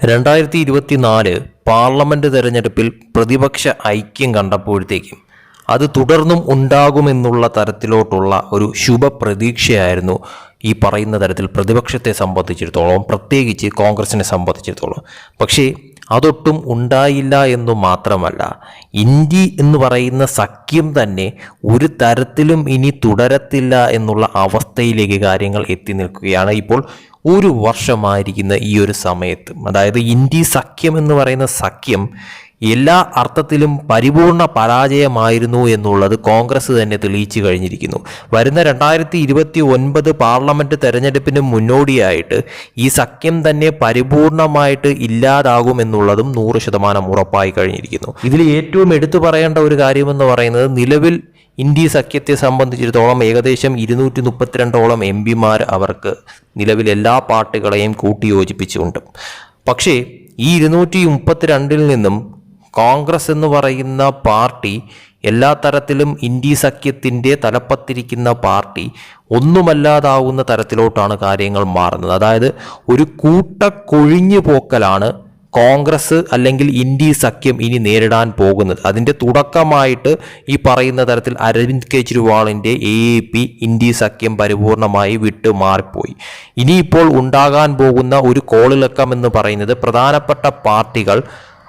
രണ്ടായിരത്തി ഇരുപത്തിനാല് പാർലമെന്റ് തെരഞ്ഞെടുപ്പിൽ പ്രതിപക്ഷ ഐക്യം കണ്ടപ്പോഴത്തേക്കും അത് തുടർന്നും ഉണ്ടാകുമെന്നുള്ള തരത്തിലോട്ടുള്ള ഒരു ശുഭപ്രതീക്ഷയായിരുന്നു ഈ പറയുന്ന തരത്തിൽ പ്രതിപക്ഷത്തെ സംബന്ധിച്ചിടത്തോളം പ്രത്യേകിച്ച് കോൺഗ്രസിനെ സംബന്ധിച്ചിടത്തോളം. പക്ഷേ അതൊട്ടും ഉണ്ടായില്ല എന്ന് മാത്രമല്ല ഇന്ത്യ എന്ന് പറയുന്ന സഖ്യം തന്നെ ഒരു തരത്തിലും ഇനി തുടരത്തില്ല എന്നുള്ള അവസ്ഥയിലേക്ക് കാര്യങ്ങൾ എത്തി നിൽക്കുകയാണ്. ഇപ്പോൾ ഒരു വർഷമായിരിക്കുന്ന ഈ ഒരു സമയത്ത് അതായത് ഇന്ത്യ സഖ്യം എന്ന് പറയുന്ന സഖ്യം എല്ലാ അർത്ഥത്തിലും പരിപൂർണ പരാജയമായിരുന്നു എന്നുള്ളത് കോൺഗ്രസ് തന്നെ തെളിയിച്ചു കഴിഞ്ഞിരിക്കുന്നു. വരുന്ന രണ്ടായിരത്തി ഇരുപത്തി ഒൻപത് പാർലമെന്റ് തെരഞ്ഞെടുപ്പിന് മുന്നോടിയായിട്ട് ഈ സഖ്യം തന്നെ പരിപൂർണമായിട്ട് ഇല്ലാതാകുമെന്നുള്ളതും നൂറ് ശതമാനം ഉറപ്പായി കഴിഞ്ഞിരിക്കുന്നു. ഇതിൽ ഏറ്റവും എടുത്തു പറയേണ്ട ഒരു കാര്യമെന്ന് പറയുന്നത് നിലവിൽ ഇന്ത്യ സഖ്യത്തെ സംബന്ധിച്ചിടത്തോളം ഏകദേശം ഇരുന്നൂറ്റി മുപ്പത്തിരണ്ടോളം എം പിമാർ അവർക്ക് നിലവിൽ എല്ലാ പാർട്ടികളെയും കൂട്ടിയോജിപ്പിച്ചുകൊണ്ട് പക്ഷേ ഈ ഇരുന്നൂറ്റി മുപ്പത്തിരണ്ടിൽ നിന്നും കോൺഗ്രസ് എന്ന് പറയുന്ന പാർട്ടി എല്ലാ തരത്തിലും ഇന്ത്യ സഖ്യത്തിന്റെ തലപ്പത്തിരിക്കുന്ന പാർട്ടി ഒന്നുമല്ലാതാവുന്ന തരത്തിലോട്ടാണ് കാര്യങ്ങൾ മാറുന്നത്. അതായത് ഒരു കൂട്ടക്കൊഴിഞ്ഞു പോക്കലാണ് കോൺഗ്രസ് അല്ലെങ്കിൽ ഇന്ത്യ സഖ്യം ഇനി നേരിടാൻ പോകുന്നത്. അതിന്റെ തുടക്കമായിട്ട് ഈ പറയുന്ന തരത്തിൽ അരവിന്ദ് കെജ്രിവാളിന്റെ എ പി ഇന്ത്യ സഖ്യം പരിപൂർണമായി വിട്ട് മാറിപ്പോയി ഇനിയിപ്പോൾ ഉണ്ടാകാൻ പോകുന്ന ഒരു കോളിളക്കം എന്ന് പറയുന്നത് പ്രധാനപ്പെട്ട പാർട്ടികൾ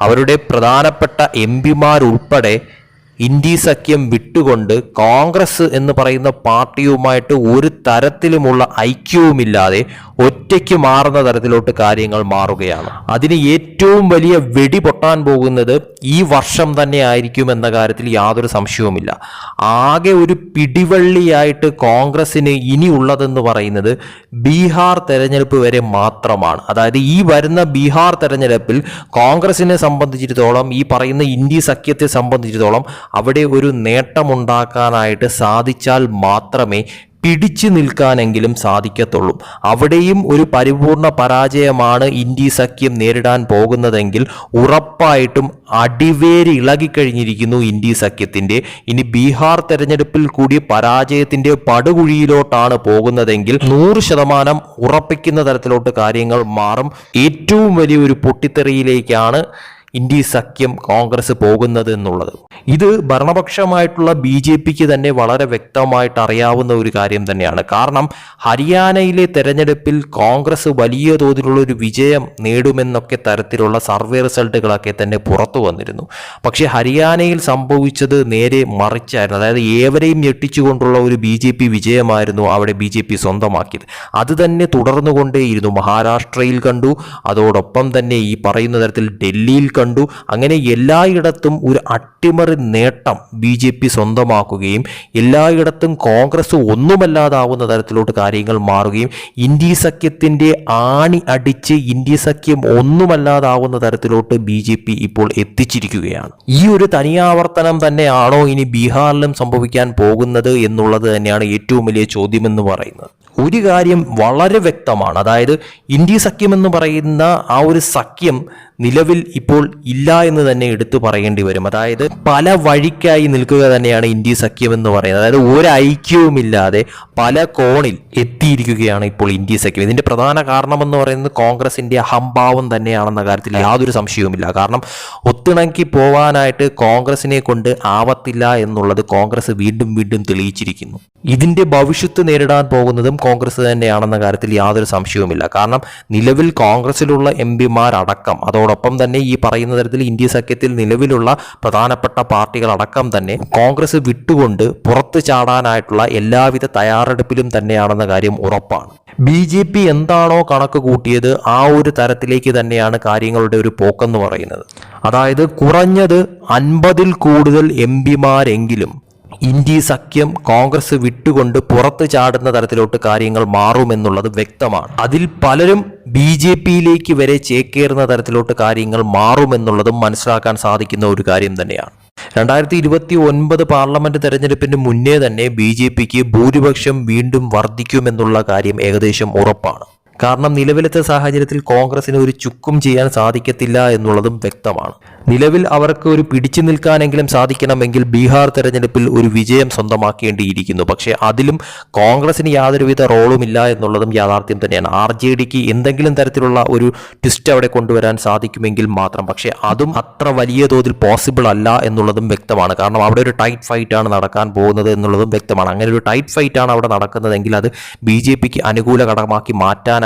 അവരുടെ പ്രധാനപ്പെട്ട എം പിമാരുൾപ്പെടെ ഇന്ത്യ സഖ്യം വിട്ടുകൊണ്ട് കോൺഗ്രസ് എന്ന് പറയുന്ന പാർട്ടിയുമായിട്ട് ഒരു തരത്തിലുമുള്ള ഐക്യവുമില്ലാതെ ഒറ്റയ്ക്ക് മാറുന്ന തരത്തിലോട്ട് കാര്യങ്ങൾ മാറുകയാണ്. അതിന് ഏറ്റവും വലിയ വെടി പൊട്ടാൻ പോകുന്നത് ഈ വർഷം തന്നെ ആയിരിക്കും എന്ന കാര്യത്തിൽ യാതൊരു സംശയവുമില്ല. ആകെ ഒരു പിടിവള്ളിയായിട്ട് കോൺഗ്രസിന് ഇനി ഉള്ളതെന്ന് പറയുന്നത് ബീഹാർ തെരഞ്ഞെടുപ്പ് വരെ മാത്രമാണ്. അതായത് ഈ വരുന്ന ബീഹാർ തെരഞ്ഞെടുപ്പിൽ കോൺഗ്രസിനെ സംബന്ധിച്ചിടത്തോളം ഈ പറയുന്ന ഇന്ത്യ സഖ്യത്തെ സംബന്ധിച്ചിടത്തോളം അവിടെ ഒരു നേട്ടമുണ്ടാക്കാനായിട്ട് സാധിച്ചാൽ മാത്രമേ പിടിച്ചു നിൽക്കാനെങ്കിലും സാധിക്കത്തുള്ളൂ. അവിടെയും ഒരു പരിപൂർണ പരാജയമാണ് ഇന്ത്യ സഖ്യം നേരിടാൻ പോകുന്നതെങ്കിൽ ഉറപ്പായിട്ടും അടിവേര് ഇളകിക്കഴിഞ്ഞിരിക്കുന്നു ഇന്ത്യ സഖ്യത്തിന്റെ ഇനി ബീഹാർ തെരഞ്ഞെടുപ്പിൽ കൂടി പരാജയത്തിന്റെ പടുകുഴിയിലോട്ടാണ് പോകുന്നതെങ്കിൽ നൂറ് ശതമാനം ഉറപ്പിക്കുന്ന തരത്തിലോട്ട് കാര്യങ്ങൾ മാറും. ഏറ്റവും വലിയൊരു പൊട്ടിത്തെറിയിലേക്കാണ് ഇന്ത്യ സഖ്യം കോൺഗ്രസ് പോകുന്നത് എന്നുള്ളത് ഇത് ഭരണപക്ഷമായിട്ടുള്ള ബി ജെ പിക്ക് തന്നെ വളരെ വ്യക്തമായിട്ട് അറിയാവുന്ന ഒരു കാര്യം തന്നെയാണ്. കാരണം ഹരിയാനയിലെ തെരഞ്ഞെടുപ്പിൽ കോൺഗ്രസ് വലിയ തോതിലുള്ള ഒരു വിജയം നേടുമെന്നൊക്കെ തരത്തിലുള്ള സർവേ റിസൾട്ടുകളൊക്കെ തന്നെ പുറത്തു വന്നിരുന്നു. പക്ഷേ ഹരിയാനയിൽ സംഭവിച്ചത് നേരെ മറിച്ചായിരുന്നു. അതായത് ഏവരെയും ഞെട്ടിച്ചുകൊണ്ടുള്ള ഒരു ബി ജെ പി വിജയമായിരുന്നു അവിടെ ബി ജെ പി സ്വന്തമാക്കിയത്. അത് തന്നെ തുടർന്നുകൊണ്ടേയിരുന്നു. മഹാരാഷ്ട്രയിൽ കണ്ടു. അതോടൊപ്പം തന്നെ ഈ പറയുന്ന തരത്തിൽ ഡൽഹിയിൽ കണ്ടു അങ്ങനെ എല്ലായിടത്തും ഒരു അട്ടിമറി നേട്ടം ബി ജെ പി സ്വന്തമാക്കുകയും എല്ലായിടത്തും കോൺഗ്രസ് ഒന്നുമല്ലാതാവുന്ന തരത്തിലോട്ട് കാര്യങ്ങൾ മാറുകയും ഇന്ത്യ സഖ്യത്തിന്റെ ആണി അടിച്ച് ഇന്ത്യ സഖ്യം ഒന്നുമല്ലാതാവുന്ന തരത്തിലോട്ട് ബി ജെ പി ഇപ്പോൾ എത്തിച്ചിരിക്കുകയാണ്. ഈ ഒരു തനിയാവർത്തനം തന്നെയാണോ ഇനി ബീഹാറിലും സംഭവിക്കാൻ പോകുന്നത് എന്നുള്ളത് തന്നെയാണ് ഏറ്റവും വലിയ ചോദ്യമെന്ന് പറയുന്നത്. ഒരു കാര്യം വളരെ വ്യക്തമാണ്. അതായത് ഇന്ത്യ സഖ്യം എന്ന് പറയുന്ന ആ ഒരു സഖ്യം നിലവിൽ ഇപ്പോൾ ഇല്ല എന്ന് തന്നെ എടുത്തു പറയേണ്ടി വരും. അതായത് പല വഴിക്കായി നിൽക്കുക തന്നെയാണ് ഇന്ത്യ സഖ്യം എന്ന് പറയുന്നത്. അതായത് ഒരു ഐക്യവുമില്ലാതെ പല കോണിൽ എത്തിയിരിക്കുകയാണ് ഇപ്പോൾ ഇന്ത്യ സഖ്യം. ഇതിന്റെ പ്രധാന കാരണമെന്ന് പറയുന്നത് കോൺഗ്രസിന്റെ അഹംഭാവം തന്നെയാണെന്ന കാര്യത്തിൽ യാതൊരു സംശയവുമില്ല. കാരണം ഒത്തിണക്കി പോവാനായിട്ട് കോൺഗ്രസിനെ കൊണ്ട് ആവത്തില്ല എന്നുള്ളത് കോൺഗ്രസ് വീണ്ടും വീണ്ടും തെളിയിച്ചിരിക്കുന്നു. ഇതിന്റെ ഭവിഷ്യത്ത് നേരിടാൻ പോകുന്നതും കോൺഗ്രസ് തന്നെയാണെന്ന കാര്യത്തിൽ യാതൊരു സംശയവുമില്ല. കാരണം നിലവിൽ കോൺഗ്രസിലുള്ള എം പിമാരടക്കം അതോടൊപ്പം തന്നെ ഈ പറയുന്ന തരത്തിൽ ഇന്ത്യ സഖ്യത്തിൽ നിലവിലുള്ള പ്രധാനപ്പെട്ട പാർട്ടികളടക്കം തന്നെ കോൺഗ്രസ് വിട്ടുകൊണ്ട് പുറത്തു ചാടാനായിട്ടുള്ള എല്ലാവിധ തയ്യാറെടുപ്പിലും തന്നെയാണെന്ന കാര്യം ഉറപ്പാണ്. ബി ജെ പി എന്താണോ കണക്ക് കൂട്ടിയത് ആ ഒരു തരത്തിലേക്ക് തന്നെയാണ് കാര്യങ്ങളുടെ ഒരു പോക്കെന്ന് പറയുന്നത്. അതായത് കുറഞ്ഞത് അൻപതിൽ കൂടുതൽ എം പിമാരെങ്കിലും ഇന്ത്യ സഖ്യം കോൺഗ്രസ് വിട്ടുകൊണ്ട് പുറത്തു ചാടുന്ന തരത്തിലോട്ട് കാര്യങ്ങൾ മാറുമെന്നുള്ളത് വ്യക്തമാണ്. അതിൽ പലരും ബി ജെ പിയിലേക്ക് വരെ ചേക്കേറുന്ന തരത്തിലോട്ട് കാര്യങ്ങൾ മാറുമെന്നുള്ളതും മനസ്സിലാക്കാൻ സാധിക്കുന്ന ഒരു കാര്യം തന്നെയാണ്. രണ്ടായിരത്തി ഇരുപത്തി ഒൻപത് പാർലമെന്റ് തെരഞ്ഞെടുപ്പിന് മുന്നേ തന്നെ ബി ജെ പിക്ക് ഭൂരിപക്ഷം വീണ്ടും വർദ്ധിക്കുമെന്നുള്ള കാര്യം ഏകദേശം ഉറപ്പാണ്. കാരണം നിലവിലത്തെ സാഹചര്യത്തിൽ കോൺഗ്രസിന് ഒരു ചുക്കും ചെയ്യാൻ സാധിക്കത്തില്ല എന്നുള്ളതും വ്യക്തമാണ്. നിലവിൽ അവർക്ക് ഒരു പിടിച്ചു നിൽക്കാനെങ്കിലും സാധിക്കണമെങ്കിൽ ബീഹാർ തെരഞ്ഞെടുപ്പിൽ ഒരു വിജയം സ്വന്തമാക്കേണ്ടിയിരിക്കുന്നു. പക്ഷേ അതിലും കോൺഗ്രസിന് യാതൊരുവിധ റോളുമില്ല എന്നുള്ളതും യാഥാർത്ഥ്യം തന്നെയാണ്. ആർ ജെ ഡിക്ക് എന്തെങ്കിലും തരത്തിലുള്ള ഒരു ട്വിസ്റ്റ് അവിടെ കൊണ്ടുവരാൻ സാധിക്കുമെങ്കിൽ മാത്രം. പക്ഷേ അതും അത്ര വലിയ തോതിൽ പോസിബിൾ അല്ല എന്നുള്ളതും വ്യക്തമാണ്. കാരണം അവിടെ ഒരു ടൈറ്റ് ഫൈറ്റ് ആണ് നടക്കാൻ പോകുന്നത് എന്നുള്ളതും വ്യക്തമാണ്. അങ്ങനെ ഒരു ടൈറ്റ് ഫൈറ്റ് ആണ് അവിടെ നടക്കുന്നതെങ്കിൽ അത് ബി ജെ പിക്ക് അനുകൂല ഘടകമാക്കി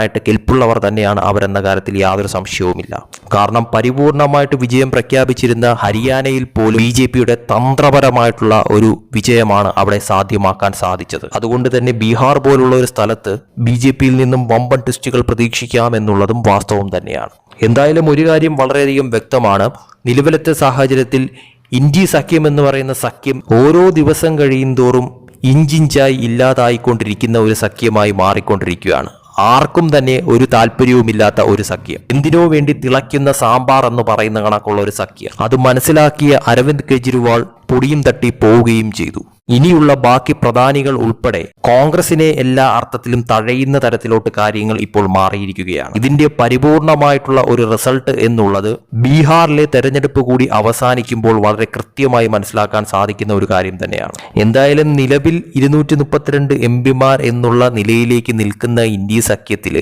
മാറ്റാനായിട്ട് കെൽപ്പുള്ളവർ തന്നെയാണ് അവരെന്ന കാര്യത്തിൽ യാതൊരു സംശയവുമില്ല. കാരണം പരിപൂർണമായിട്ട് വിജയം പ്രഖ്യാപിച്ചിരുന്ന ഹരിയാനയിൽ പോലും ബി ജെ പിയുടെ തന്ത്രപരമായിട്ടുള്ള ഒരു വിജയമാണ് അവിടെ സാധ്യമാക്കാൻ സാധിച്ചത്. അതുകൊണ്ട് തന്നെ ബീഹാർ പോലുള്ള ഒരു സ്ഥലത്ത് ബി ജെ പിയിൽ നിന്നും വമ്പൻ ടെസ്റ്റുകൾ പ്രതീക്ഷിക്കാം എന്നുള്ളതും വാസ്തവം തന്നെയാണ്. എന്തായാലും ഒരു കാര്യം വളരെയധികം വ്യക്തമാണ്. നിലവിലത്തെ സാഹചര്യത്തിൽ ഇഞ്ചി സഖ്യം എന്ന് പറയുന്ന സഖ്യം ഓരോ ദിവസം കഴിയും തോറും ഇഞ്ചിഞ്ചായി ഇല്ലാതായിക്കൊണ്ടിരിക്കുന്ന ഒരു സഖ്യമായി മാറിക്കൊണ്ടിരിക്കുകയാണ്. ആർക്കും തന്നെ ഒരു താല്പര്യവുമില്ലാത്ത ഒരു സഖ്യം. എന്തിനോ വേണ്ടി തിളയ്ക്കുന്ന സാമ്പാർ എന്ന് പറയുന്ന കണക്കുള്ള ഒരു സഖ്യം. അത് മനസ്സിലാക്കിയ അരവിന്ദ് കെജ്രിവാൾ പൊടിയും തട്ടി പോവുകയും ചെയ്തു. ഇനിയുള്ള ബാക്കി പ്രധാനികൾ ഉൾപ്പെടെ കോൺഗ്രസിനെ എല്ലാ അർത്ഥത്തിലും തഴയുന്ന തരത്തിലോട്ട് കാര്യങ്ങൾ ഇപ്പോൾ മാറിയിരിക്കുകയാണ്. ഇതിന്റെ പരിപൂർണമായിട്ടുള്ള ഒരു റിസൾട്ട് എന്നുള്ളത് ബീഹാറിലെ തെരഞ്ഞെടുപ്പ് കൂടി അവസാനിക്കുമ്പോൾ വളരെ കൃത്യമായി മനസ്സിലാക്കാൻ സാധിക്കുന്ന ഒരു കാര്യം തന്നെയാണ്. എന്തായാലും നിലവിൽ ഇരുന്നൂറ്റി മുപ്പത്തിരണ്ട് എം പിമാർ എന്നുള്ള നിലയിലേക്ക് നിൽക്കുന്ന ഇന്ത്യ സഖ്യത്തിൽ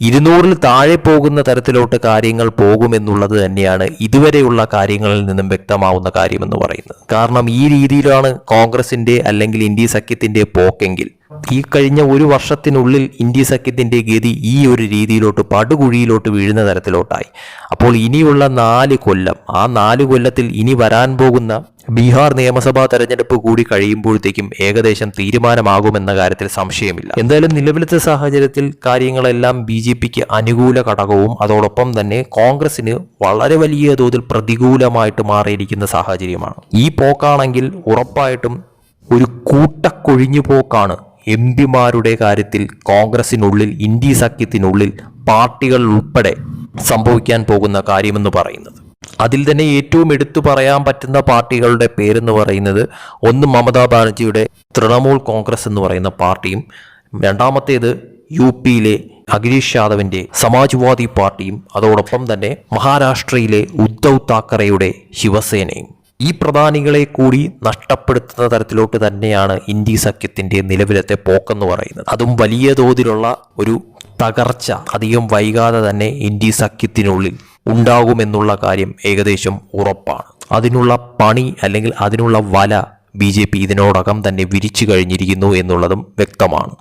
ഇരുന്നൂറിൽ താഴെ പോകുന്ന തരത്തിലോട്ട് കാര്യങ്ങൾ പോകുമെന്നുള്ളത് തന്നെയാണ് ഇതുവരെയുള്ള കാര്യങ്ങളിൽ നിന്നും വ്യക്തമാവുന്ന കാര്യമെന്ന് പറയുന്നത്. കാരണം ഈ രീതിയിലാണ് കോൺഗ്രസിന്റെ അല്ലെങ്കിൽ ഇന്ത്യ സഖ്യത്തിന്റെ പോക്കെങ്കിൽ ഈ കഴിഞ്ഞ ഒരു വർഷത്തിനുള്ളിൽ ഇന്ത്യ സഖ്യത്തിന്റെ ഗതി ഈ ഒരു രീതിയിലോട്ട് പടുകുഴിയിലോട്ട് വീഴുന്ന തരത്തിലോട്ടായി. അപ്പോൾ ഇനിയുള്ള നാല് കൊല്ലം ആ നാല് കൊല്ലത്തിൽ ഇനി വരാൻ പോകുന്ന ബീഹാർ നിയമസഭാ തെരഞ്ഞെടുപ്പ് കൂടി കഴിയുമ്പോഴത്തേക്കും ഏകദേശം തീരുമാനമാകുമെന്ന കാര്യത്തിൽ സംശയമില്ല. എന്തായാലും നിലവിലത്തെ സാഹചര്യത്തിൽ കാര്യങ്ങളെല്ലാം ബി ജെ പിക്ക് അനുകൂല ഘടകവും അതോടൊപ്പം തന്നെ കോൺഗ്രസിന് വളരെ വലിയ തോതിൽ പ്രതികൂലമായിട്ട് മാറിയിരിക്കുന്ന സാഹചര്യമാണ്. ഈ പോക്കാണെങ്കിൽ ഉറപ്പായിട്ടും ഒരു കൂട്ടക്കൊഴിഞ്ഞു പോക്കാണ് എം പിമാരുടെ കാര്യത്തിൽ കോൺഗ്രസിനുള്ളിൽ ഇന്ത്യ സഖ്യത്തിനുള്ളിൽ പാർട്ടികൾ ഉൾപ്പെടെ സംഭവിക്കാൻ പോകുന്ന കാര്യമെന്ന് പറയുന്നത്. അതിൽ തന്നെ ഏറ്റവും എടുത്തു പറയാൻ പറ്റുന്ന പാർട്ടികളുടെ പേരെന്ന് പറയുന്നത് ഒന്ന് മമതാ ബാനർജിയുടെ തൃണമൂൽ കോൺഗ്രസ് എന്ന് പറയുന്ന പാർട്ടിയും രണ്ടാമത്തേത് യു പിയിലെ അഖിലേഷ് യാദവിന്റെ സമാജ്വാദി പാർട്ടിയും അതോടൊപ്പം തന്നെ മഹാരാഷ്ട്രയിലെ ഉദ്ധവ് താക്കറെയുടെ ശിവസേനയും. ഈ പ്രധാനികളെ കൂടി നഷ്ടപ്പെടുത്തുന്ന തരത്തിലോട്ട് തന്നെയാണ് ഇന്ത്യ സഖ്യത്തിന്റെ നിലവിലത്തെ പോക്കെന്ന് പറയുന്നത്. അതും വലിയ തോതിലുള്ള ഒരു തകർച്ച അധികം വൈകാതെ തന്നെ ഇന്ത്യ സഖ്യത്തിനുള്ളിൽ ഉണ്ടാകുമെന്നുള്ള കാര്യം ഏകദേശം ഉറപ്പാണ്. അതിനുള്ള പണി അല്ലെങ്കിൽ അതിനുള്ള വല ബി ജെ പി ഇതിനോടകം തന്നെ വിരിച്ചു കഴിഞ്ഞിരിക്കുന്നു എന്നുള്ളതും വ്യക്തമാണ്.